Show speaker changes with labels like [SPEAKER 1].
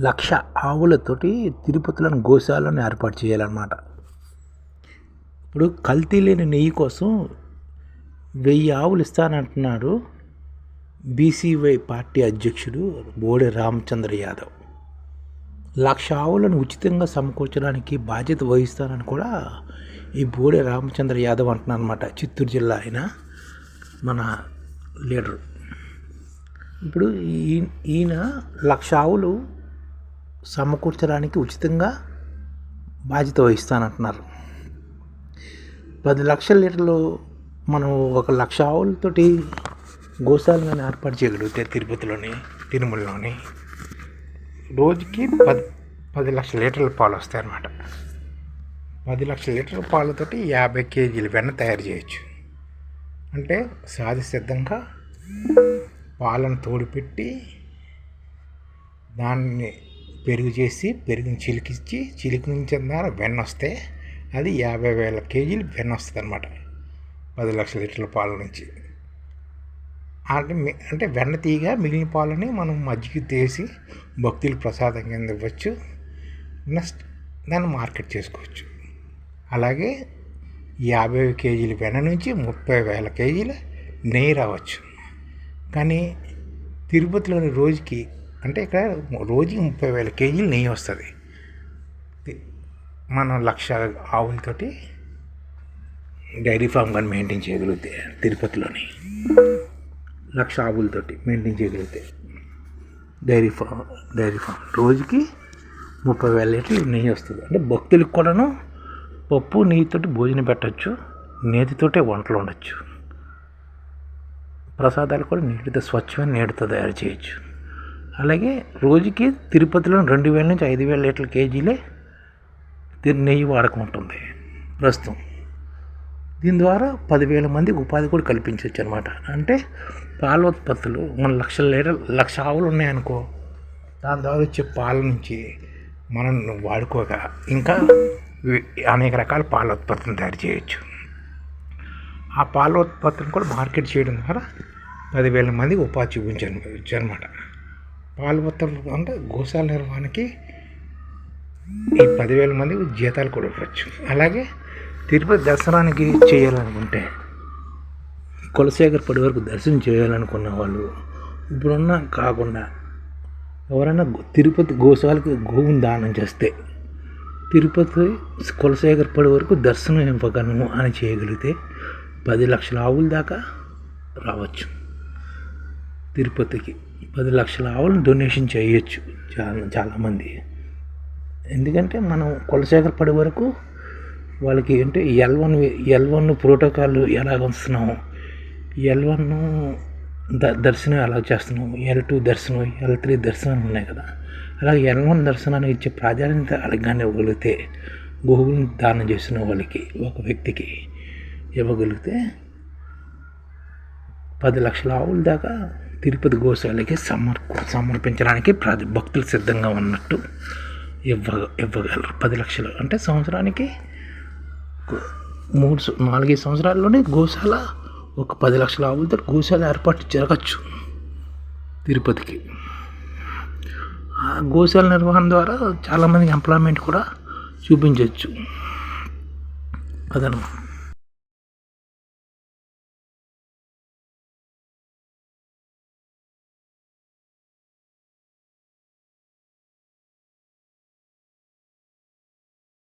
[SPEAKER 1] లక్ష ఆవులతోటి తిరుపతిలోని గోశాలను ఏర్పాటు చేయాలన్నమాట. ఇప్పుడు కల్తీ లేని నెయ్యి కోసం వెయ్యి ఆవులు ఇస్తానంటున్నాడు బీసీవై పార్టీ అధ్యక్షుడు బోడి రామచంద్ర యాదవ్. లక్ష ఆవులను ఉచితంగా సమకూర్చడానికి బాధ్యత వహిస్తానని కూడా ఈ బోడి రామచంద్ర యాదవ్ అంటున్నాను అనమాట చిత్తూరు జిల్లా ఆయన మన లీడరు. ఇప్పుడు ఈ ఈయన లక్ష ఆవులు సమకూర్చడానికి ఉచితంగా బాధ్యత వహిస్తానంటున్నారు. పది లక్షల లీటర్లు మనం ఒక లక్ష ఆవులతోటి గోశాలను ఏర్పాటు చేయగలిగితే తిరుపతిలోని తిరుమలలోని రోజుకి పది పది లక్షల లీటర్ల పాలు వస్తాయి అన్నమాట పది లక్షల లీటర్ల పాలతోటి యాభై కేజీల వెన్న తయారు చేయొచ్చు. అంటే సాది సిద్ధంగా పాలను తోడుపెట్టి దాన్ని పెరుగు చేసి పెరుగుని చిలికిచ్చి చిలికి నుంచి ద్వారా వెన్న వస్తే అది యాభై వేల కేజీలు వెన్న వస్తుంది అనమాట పది లక్షల లీటర్ల పాల నుంచి. అంటే అంటే వెన్న తీగ మిగిలిన పాలని మనం మజ్జిగ తీసి భక్తులు ప్రసాదం కింద ఇవ్వచ్చు. నెక్స్ట్ దాన్ని మార్కెట్ చేసుకోవచ్చు. అలాగే యాభై కేజీల వెన్న నుంచి ముప్పై వేల కేజీల నెయ్యి రావచ్చు. కానీ తిరుపతిలోని రోజుకి అంటే ఇక్కడ రోజుకి ముప్పై వేల కేజీలు నెయ్యి వస్తుంది. మనం లక్ష ఆవులతోటి డైరీ ఫామ్ కానీ మెయింటైన్ చేయగలిగితే తిరుపతిలోని లక్ష ఆవులతోటి మెయింటైన్ చేయగలిగితే డైరీ ఫామ్ డైరీ ఫామ్ రోజుకి ముప్పై వేల లీటర్లు నెయ్యి వస్తుంది. అంటే భక్తులకు కూడాను పప్పు నెయ్యితోటి భోజనం పెట్టచ్చు నేతితోటే వంటలు ఉండొచ్చు ప్రసాదాలు కూడా నీటితో స్వచ్ఛమైన నీటితో తయారు చేయొచ్చు. అలాగే రోజుకి తిరుపతిలో రెండు వేల నుంచి ఐదు వేల లీటర్ల కేజీలే తి- నెయ్యి వాడకం ఉంటుంది ప్రస్తుతం. దీని ద్వారా పదివేల మందికి ఉపాధి కూడా కల్పించవచ్చు అనమాట అంటే పాల ఉత్పత్తులు మన లక్షల లీటర్ లక్ష ఆవులు ఉన్నాయనుకో దాని ద్వారా వచ్చే పాల నుంచి మనం వాడుకోగా ఇంకా అనేక రకాల పాల ఉత్పత్తులను తయారు చేయొచ్చు. ఆ పాల ఉత్పత్తిని కూడా మార్కెట్ చేయడం ద్వారా పదివేల మందికి ఉపాధి చూపించాను అనమాట పాల అంటే గోశాల నిర్వహణకి ఈ పదివేల మంది జీతాలు కూడా ఇవ్వచ్చు. అలాగే తిరుపతి దర్శనానికి చేయాలనుకుంటే కులశేఖర్ పడి వరకు దర్శనం చేయాలనుకున్న వాళ్ళు ఇప్పుడున్న కాకుండా ఎవరైనా తిరుపతి గోశాలకి గోవుని దానం చేస్తే తిరుపతి కులశేఖర్ పడి వరకు దర్శనం ఇవ్వగలను అని చేయగలిగితే పది లక్షల ఆవుల దాకా రావచ్చు. తిరుపతికి పది లక్షల ఆవులను డొనేషన్ చేయొచ్చు చాలా చాలామంది ఎందుకంటే మనం కులశేఖర్ పడే వరకు వాళ్ళకి అంటే L one L one protocol ఎలా వస్తున్నాము ఎల్ వన్ ద దర్శనం ఎలా చేస్తున్నాం? ఎల్ టూ దర్శనం ఎల్ త్రీ దర్శనం ఉన్నాయి కదా. అలాగే ఎల్ వన్ దర్శనానికి ఇచ్చే ప్రాధాన్యత అలాగానే ఇవ్వగలిగితే గోవులను దానం చేసిన వాళ్ళకి ఒక వ్యక్తికి ఇవ్వగలిగితే పది లక్షల ఆవుల దాకా తిరుపతి గోశాలకి సమర్ సమర్పించడానికి ప్రతి భక్తులు సిద్ధంగా ఉన్నట్టు ఇవ్వ ఇవ్వగలరు. పది లక్షలు. అంటే సంవత్సరానికి మూడు నాలుగైదు సంవత్సరాల్లోనే గోశాల ఒక పది లక్షల ఆవులతో గోశాల ఏర్పాటు జరగచ్చు తిరుపతికి. ఆ గోశాల నిర్వహణ ద్వారా చాలామందికి ఎంప్లాయ్మెంట్ కూడా చూపించవచ్చు అదనమాట.